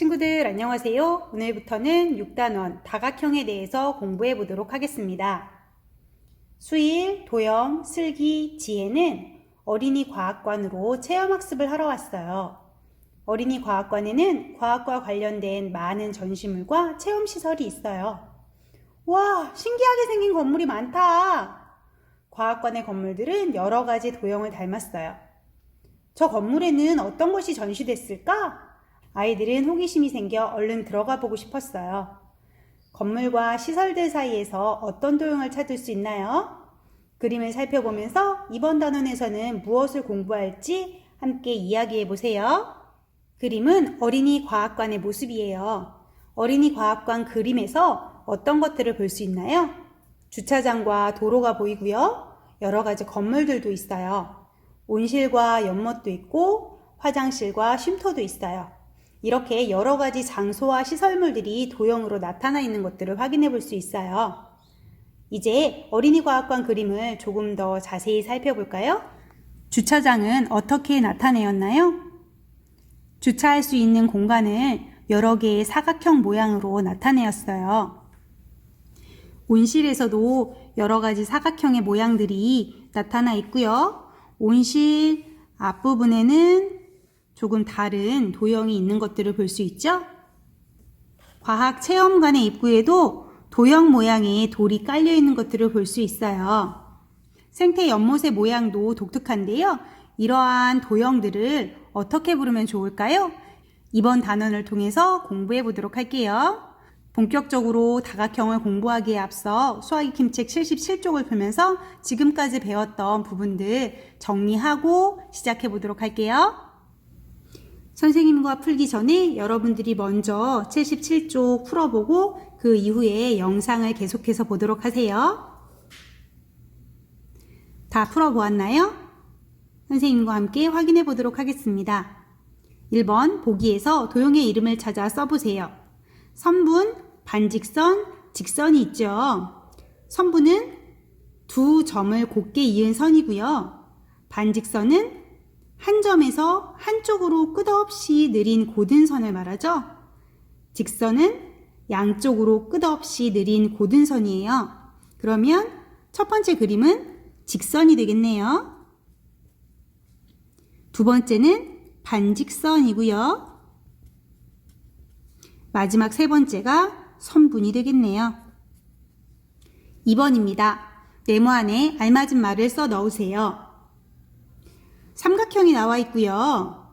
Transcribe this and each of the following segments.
친구들 안녕하세요. 오늘부터는 6단원 다각형에 대해서 공부해 보도록 하겠습니다. 수일, 도영, 슬기, 지혜는 어린이 과학관으로 체험학습을 하러 왔어요. 어린이 과학관에는 과학과 관련된 많은 전시물과 체험시설이 있어요. 와, 신기하게 생긴 건물이 많다. 과학관의 건물들은 여러 가지 도형을 닮았어요. 저 건물에는 어떤 것이 전시됐을까? 아이들은 호기심이 생겨 얼른 들어가 보고 싶었어요. 건물과 시설들 사이에서 어떤 도형을 찾을 수 있나요? 그림을 살펴보면서 이번 단원에서는 무엇을 공부할지 함께 이야기해 보세요. 그림은 어린이 과학관의 모습이에요. 어린이 과학관 그림에서 어떤 것들을 볼 수 있나요? 주차장과 도로가 보이고요. 여러 가지 건물들도 있어요. 온실과 연못도 있고 화장실과 쉼터도 있어요. 이렇게 여러 가지 장소와 시설물들이 도형으로 나타나 있는 것들을 확인해 볼 수 있어요. 이제 어린이 과학관 그림을 조금 더 자세히 살펴볼까요? 주차장은 어떻게 나타내었나요? 주차할 수 있는 공간을 여러 개의 사각형 모양으로 나타내었어요. 온실에서도 여러 가지 사각형의 모양들이 나타나 있고요. 온실 앞부분에는 조금 다른 도형이 있는 것들을 볼 수 있죠? 과학 체험관의 입구에도 도형 모양의 돌이 깔려 있는 것들을 볼 수 있어요. 생태 연못의 모양도 독특한데요. 이러한 도형들을 어떻게 부르면 좋을까요? 이번 단원을 통해서 공부해 보도록 할게요. 본격적으로 다각형을 공부하기에 앞서 수학익힘 책 77쪽을 펴면서 지금까지 배웠던 부분들 정리하고 시작해 보도록 할게요. 선생님과 풀기 전에 여러분들이 먼저 77쪽 풀어보고 그 이후에 영상을 계속해서 보도록 하세요. 다 풀어보았나요? 선생님과 함께 확인해 보도록 하겠습니다. 1번 보기에서 도형의 이름을 찾아 써보세요. 선분, 반직선, 직선이 있죠. 선분은 두 점을 곱게 이은 선이고요. 반직선은 한 점에서 한쪽으로 끝없이 느린 고든 선을 말하죠. 직선은 양쪽으로 끝없이 느린 고든 선이에요. 그러면 첫 번째 그림은 직선이 되겠네요. 두 번째는 반직선이고요. 마지막 세 번째가 선분이 되겠네요. 2번입니다. 네모 안에 알맞은 말을 써 넣으세요. 삼각형이 나와 있고요.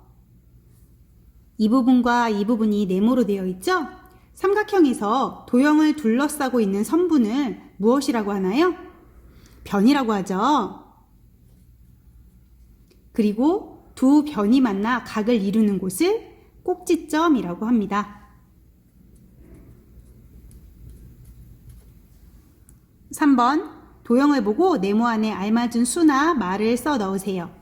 이 부분과 이 부분이 네모로 되어 있죠? 삼각형에서 도형을 둘러싸고 있는 선분을 무엇이라고 하나요? 변이라고 하죠. 그리고 두 변이 만나 각을 이루는 곳을 꼭지점이라고 합니다. 3번 도형을 보고 네모 안에 알맞은 수나 말을 써 넣으세요.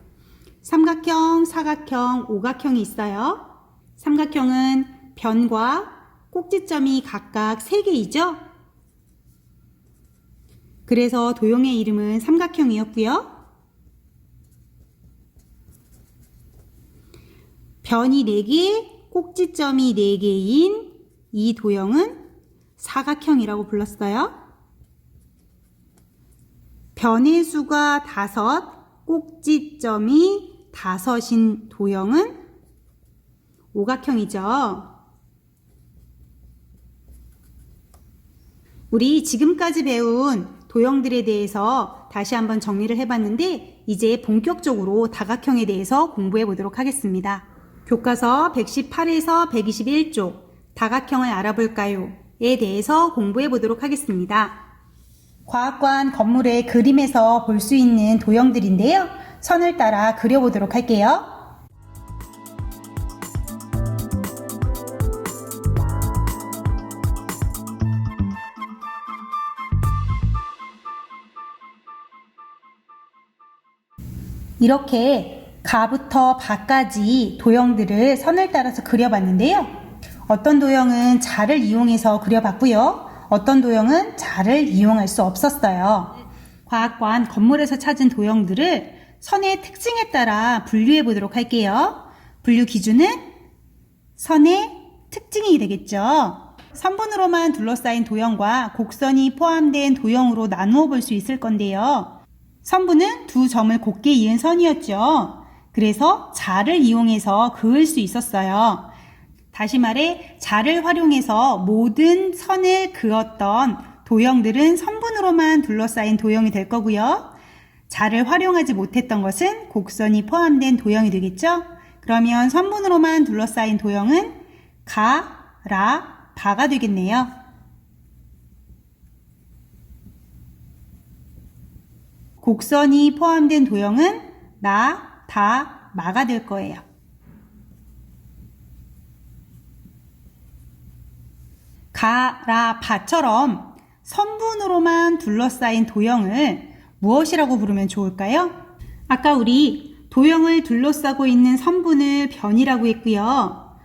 삼각형, 사각형, 오각형이 있어요. 삼각형은 변과 꼭지점이 각각 3개이죠. 그래서 도형의 이름은 삼각형이었고요. 변이 4개, 꼭지점이 4개인 이 도형은 사각형이라고 불렀어요. 변의 수가 5, 꼭지점이 다섯인 도형은 오각형이죠. 우리 지금까지 배운 도형들에 대해서 다시 한번 정리를 해봤는데 이제 본격적으로 다각형에 대해서 공부해 보도록 하겠습니다. 교과서 118에서 121쪽 다각형을 알아볼까요?에 대해서 공부해 보도록 하겠습니다. 과학관 건물의 그림에서 볼 수 있는 도형들인데요. 선을 따라 그려보도록 할게요. 이렇게 가부터 바까지 도형들을 선을 따라서 그려봤는데요. 어떤 도형은 자를 이용해서 그려봤고요. 어떤 도형은 자를 이용할 수 없었어요. 과학관 건물에서 찾은 도형들을 선의 특징에 따라 분류해 보도록 할게요. 분류 기준은 선의 특징 특징이 되겠죠. 선분으로만 둘러싸인 도형과 곡선이 포함된 도형으로 나누어 볼 수 있을 건데요. 선분은 두 점을 곱게 이은 선이었죠. 그래서 자를 이용해서 그을 수 있었어요. 다시 말해 자를 활용해서 모든 선을 그었던 도형들은 선분으로만 둘러싸인 도형이 될 거고요. 자를 활용하지 못했던 것은 곡선이 포함된 도형이 되겠죠? 그러면 선분으로만 둘러싸인 도형은 가, 라, 바가 되겠네요. 곡선이 포함된 도형은 나, 다, 마가 될 거예요. 가, 라, 바처럼 선분으로만 둘러싸인 도형을 무엇이라고 부르면 좋을까요? 아까 우리 도형을 둘러싸고 있는 선분을 변이라고 했고요.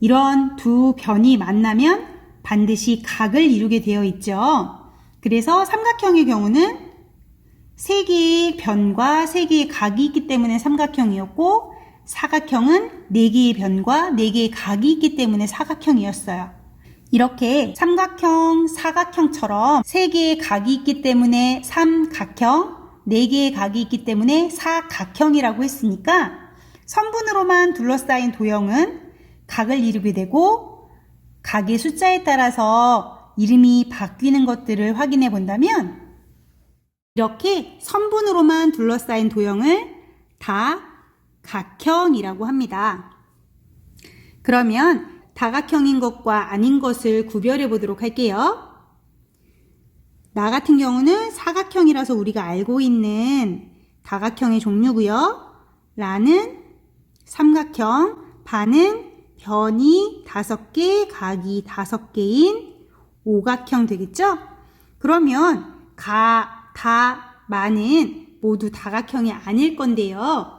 이런 두 변이 만나면 반드시 각을 이루게 되어 있죠. 그래서 삼각형의 경우는 세 개의 변과 세 개의 각이 있기 때문에 삼각형이었고 사각형은 네 개의 변과 네 개의 각이 있기 때문에 사각형이었어요. 이렇게 삼각형, 사각형처럼 세 개의 각이 있기 때문에 삼각형, 네 개의 각이 있기 때문에 사각형이라고 했으니까 선분으로만 둘러싸인 도형은 각을 이루게 되고 각의 숫자에 따라서 이름이 바뀌는 것들을 확인해 본다면 이렇게 선분으로만 둘러싸인 도형을 다 각형이라고 합니다. 그러면 다각형인 것과 아닌 것을 구별해 보도록 할게요. 나 같은 경우는 사각형이라서 우리가 알고 있는 다각형의 종류고요. 라는 삼각형, 반은 변이 다섯 개, 각이 다섯 개인 오각형 되겠죠? 그러면 가, 다, 마는 모두 다각형이 아닐 건데요.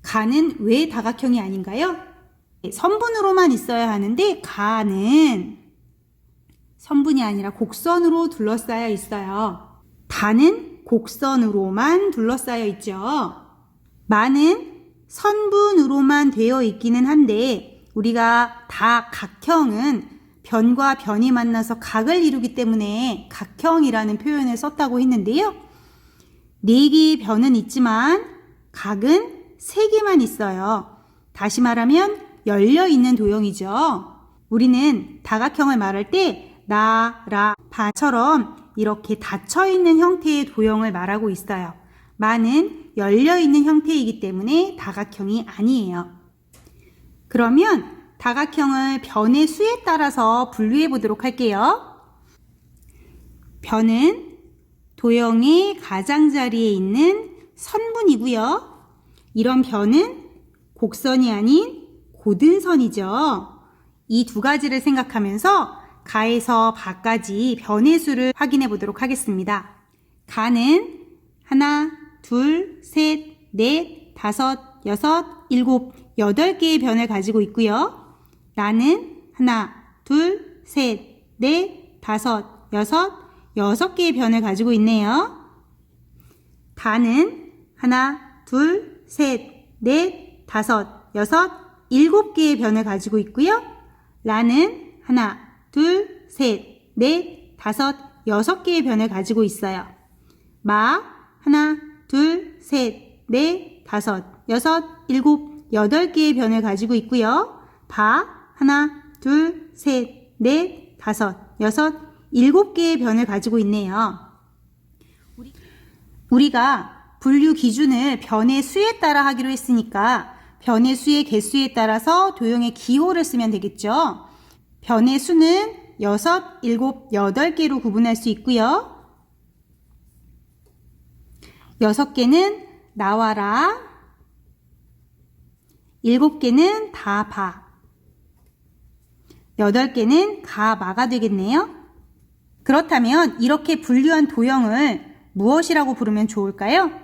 가는 왜 다각형이 아닌가요? 선분으로만 있어야 하는데 가는 선분이 아니라 곡선으로 둘러싸여 있어요. 다는 곡선으로만 둘러싸여 있죠. 마는 선분으로만 되어 있기는 한데 우리가 다 각형은 변과 변이 만나서 각을 이루기 때문에 각형이라는 표현을 썼다고 했는데요. 네 개의 변은 있지만 각은 세 개만 있어요. 다시 말하면 열려 있는 도형이죠. 우리는 다각형을 말할 때 나, 라, 바처럼 이렇게 닫혀 있는 형태의 도형을 말하고 있어요. 마는 열려 있는 형태이기 때문에 다각형이 아니에요. 그러면 다각형을 변의 수에 따라서 분류해 보도록 할게요. 변은 도형의 가장자리에 있는 선분이고요. 이런 변은 곡선이 아닌 고든선이죠. 이 두 가지를 생각하면서 가에서 바까지 변의 수를 확인해 보도록 하겠습니다. 가는 하나, 둘, 셋, 넷, 다섯, 여섯, 일곱, 여덟 개의 변을 가지고 있고요. 나는 하나, 둘, 셋, 넷, 다섯, 여섯, 여섯 개의 변을 가지고 있네요. 다는 하나, 둘, 셋, 넷, 다섯, 여섯, 일곱 개의 변을 가지고 있고요. 라는 하나, 둘, 셋, 넷, 다섯, 여섯 개의 변을 가지고 있어요. 마, 하나, 둘, 셋, 넷, 다섯, 여섯, 일곱, 여덟 개의 변을 가지고 있고요. 바, 하나, 둘, 셋, 넷, 다섯, 여섯, 일곱 개의 변을 가지고 있네요. 우리가 분류 기준을 변의 수에 따라 하기로 했으니까 변의 수의 개수에 따라서 도형의 기호를 쓰면 되겠죠. 변의 수는 6, 7, 8개로 구분할 수 있고요. 6개는 나와라. 7개는 다 봐. 8개는 가, 마가 되겠네요. 그렇다면 이렇게 분류한 도형을 무엇이라고 부르면 좋을까요?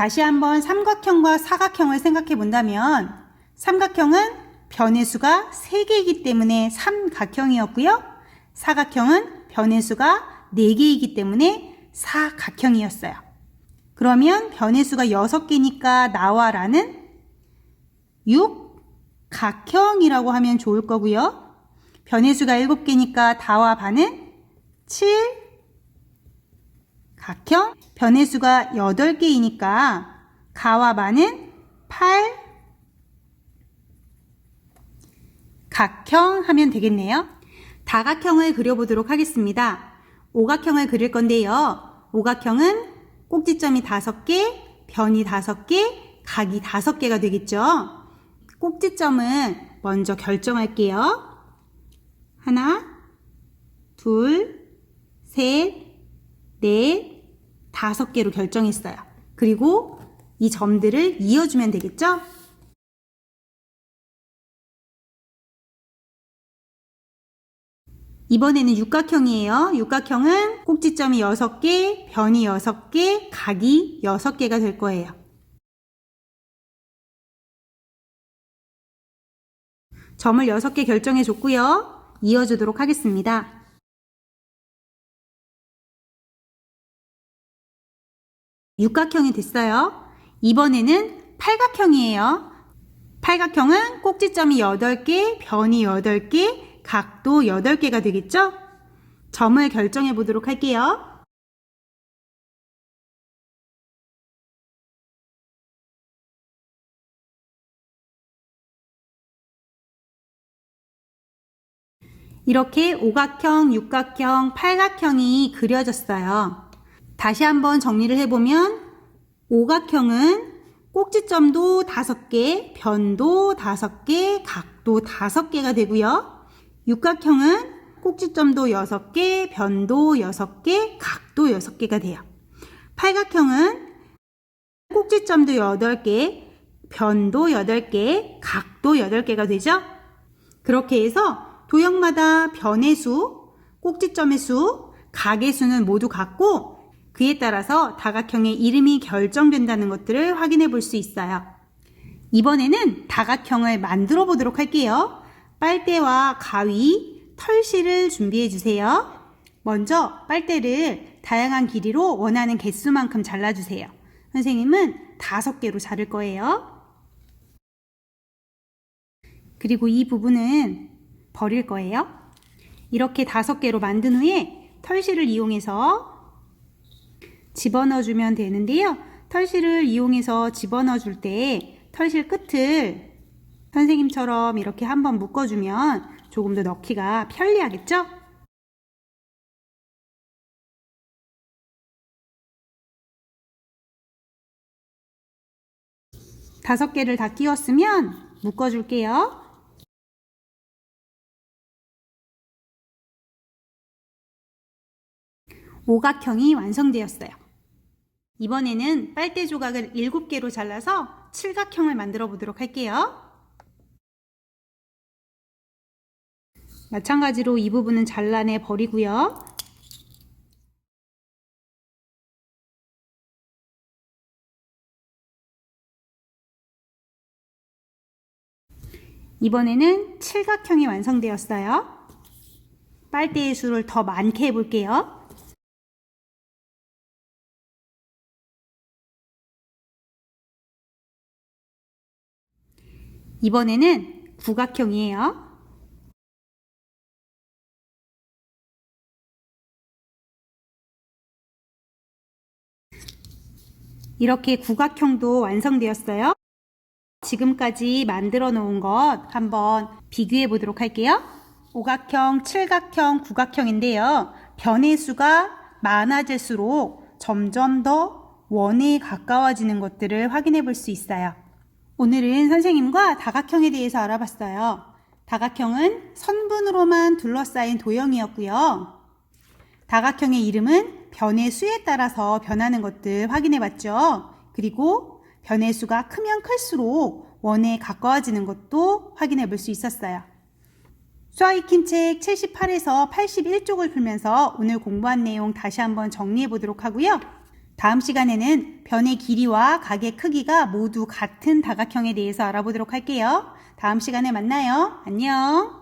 다시 한번 삼각형과 사각형을 생각해 본다면 삼각형은 변의 수가 3개이기 때문에 삼각형이었고요. 사각형은 변의 수가 4개이기 때문에 사각형이었어요. 그러면 변의 수가 6개니까 나와라는 6, 각형이라고 하면 좋을 거고요. 변의 수가 7개니까 다와 반은 7 각형. 변의 수가 8개이니까 가와 반은 8 각형 하면 되겠네요. 다각형을 그려보도록 하겠습니다. 오각형을 그릴 건데요. 오각형은 꼭지점이 5개, 변이 5개, 각이 5개가 되겠죠. 꼭지점은 먼저 결정할게요. 하나, 둘, 셋, 넷, 다섯 개로 결정했어요. 그리고 이 점들을 이어주면 되겠죠? 이번에는 육각형이에요. 육각형은 꼭지점이 6개, 변이 6개, 각이 6개가 될 거예요. 점을 6개 결정해 줬고요. 이어주도록 하겠습니다. 육각형이 됐어요. 이번에는 팔각형이에요. 팔각형은 꼭지점이 8개, 변이 8개, 각도 8개가 되겠죠? 점을 결정해 보도록 할게요. 이렇게 오각형, 육각형, 팔각형이 그려졌어요. 다시 한번 정리를 해보면 오각형은 꼭지점도 5개, 변도 5개, 각도 5개가 되고요. 육각형은 꼭지점도 6개, 변도 6개, 각도 6개가 돼요. 팔각형은 꼭지점도 8개, 변도 8개, 각도 8개가 되죠. 그렇게 해서 도형마다 변의 수, 꼭지점의 수, 각의 수는 모두 같고 그에 따라서 다각형의 이름이 결정된다는 것들을 확인해 볼 수 있어요. 이번에는 다각형을 만들어 보도록 할게요. 빨대와 가위, 털실을 준비해 주세요. 먼저 빨대를 다양한 길이로 원하는 개수만큼 잘라주세요. 선생님은 다섯 개로 자를 거예요. 그리고 이 부분은 버릴 거예요. 이렇게 다섯 개로 만든 후에 털실을 이용해서 집어넣어 주면 되는데요. 털실을 이용해서 집어넣어 줄 때 털실 끝을 선생님처럼 이렇게 한번 묶어주면 조금 더 넣기가 편리하겠죠? 다섯 개를 다 끼웠으면 묶어줄게요. 오각형이 완성되었어요. 이번에는 빨대 조각을 7개로 잘라서 칠각형을 만들어 보도록 할게요. 마찬가지로 이 부분은 잘라내 버리고요. 이번에는 칠각형이 완성되었어요. 빨대의 수를 더 많게 해볼게요. 이번에는 구각형이에요. 이렇게 구각형도 완성되었어요. 지금까지 만들어 놓은 것 한번 비교해 보도록 할게요. 오각형, 칠각형, 구각형인데요. 변의 수가 많아질수록 점점 더 원에 가까워지는 것들을 확인해 볼 수 있어요. 오늘은 선생님과 다각형에 대해서 알아봤어요. 다각형은 선분으로만 둘러싸인 도형이었고요. 다각형의 이름은 변의 수에 따라서 변하는 것들 확인해 봤죠. 그리고 변의 수가 크면 클수록 원에 가까워지는 것도 확인해 볼 수 있었어요. 수아익힌 책 78에서 81쪽을 풀면서 오늘 공부한 내용 다시 한번 정리해 보도록 하고요. 다음 시간에는 변의 길이와 각의 크기가 모두 같은 다각형에 대해서 알아보도록 할게요. 다음 시간에 만나요. 안녕.